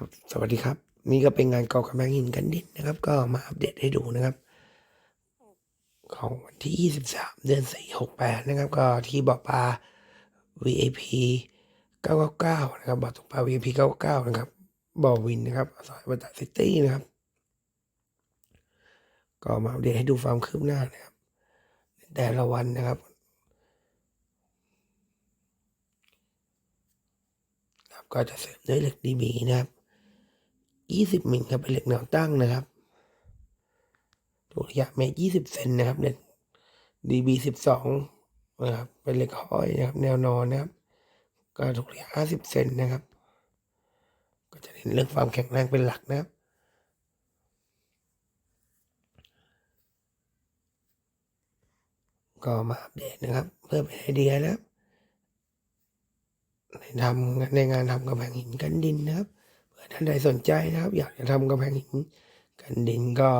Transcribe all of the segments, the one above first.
ครับ สวัสดีครับ นี่ก็เป็นงานเก่อกำแพงหินกันดินนะครับ ก็มาอัปเดตให้ดูนะครับ ของวันที่ 23 เดือน 4 68 นะครับ ก็ที่บ่อปลา VIP 999 นะครับบ่อตกปลา VIP 999 นะครับบ่อวินนะครับซอยบัตตาซิตี้นะครับ ก็มาอัปเดตให้ดูความคืบหน้านะครับ แต่ละวันนะครับครับก็จะเสริมด้วยเหล็กดีบีนะครับ 20มิลครับเป็นเหล็กแนวตั้งนะครับตัวระยะเมตร20เซนนะครับเหล็ก DB 12นะครับเป็นเหล็กห้อยนะครับ แนวนอนนะครับ ก็ทุกระยะ50เซนนะครับ ก็จะเน้นเรื่องความแข็งแรงเป็นหลักนะครับก็มาอัปเดตนะครับ เพื่อเป็นไอเดียนะครับในทำในงานทำกำแพงหินกันดินนะครับ ผื่อท่านใดสนใจนะครับ อยากจะทำกำแพงหินกันดินก็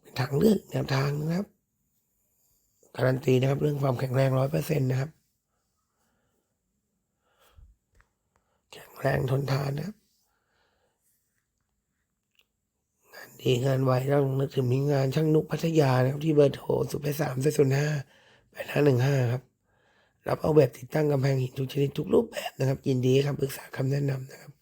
เป็นทางเลือกแนวทางนะครับการันตีนะครับ เรื่องความแข็งแรงร้อยเปอร์เซ็นต์นะครับ แข็งแรงทนทานนะครับ งานดีงานไวต้องนึกถึงมีงานช่างนุกพัทยานะครับ ที่เบอร์โทรศูนย์แปดสามศูนย์ห้าแปดห้าหนึ่งห้าครับ รับเอาแบบติดตั้งกำแพงหินทุกชนิดทุกรูปแบบนะครับ ยินดีครับปรึกษาคำแนะนำนะครับ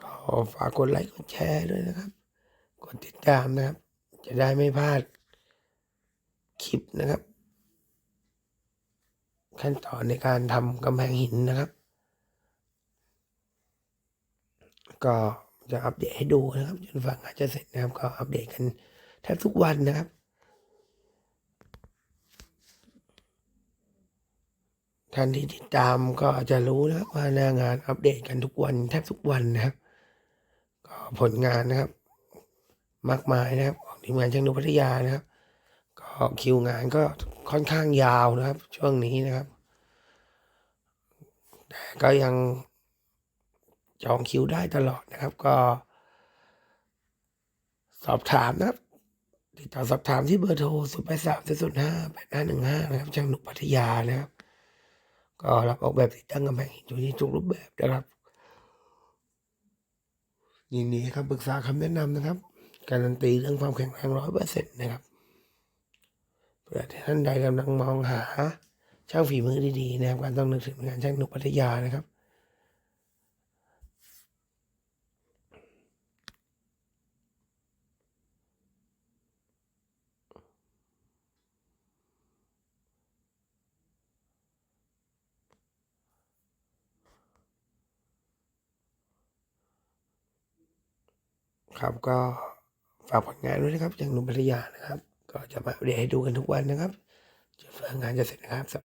ก็ฝากกดไลค์กดแชร์ด้วยนะครับ กดติดตามนะครับ จะได้ไม่พลาดคลิปนะครับ ขั้นตอนในการทำกำแพงหินนะครับ ก็ จะอัปเดตให้ดูนะครับจนฝั่งอาจจะเสร็จนะครับก็อัปเดตกันแทบทุกวันนะครับ ท่านที่ติดตามก็จะรู้นะว่าหน้างานอัปเดตกันทุกวัน แทบทุกวันนะครับ ก็ผลงานนะครับ มากมายนะครับของทีมงานช่างนุพัทยานะครับ ก็คิวงานก็ค่อนข้างยาวนะครับ ช่วงนี้นะครับ แต่ก็ยัง จองคิวได้ตลอดนะครับ ก็ สอบถามนะครับ ติดต่อสอบถามที่เบอร์โทร0 8 3 0 5 8 5 1 5นะครับช่างหนุกพัทยานะครับ ก็รับออกแบบติดตั้งกำแพงหินทุกที่ทุกรูปแบบนะครับยินดีครับปรึกษาคำแนะนำนะครับ การันตีเรื่องความแข็งแรงร้อยเปอร์เซ็นต์นะครับเผื่อท่านใดกำลังมองหาช่างฝีมือดีๆนะครับการต้องนึกถึงงานช่างหนุกพัทยานะครับ ครับก็ฝากผลงานด้วยนะครับจากหนุ่มภรรยานะครับ ก็จะมาเรียดให้ดูกันทุกวันนะครับจนเฟื่องานจะเสร็จนะครับ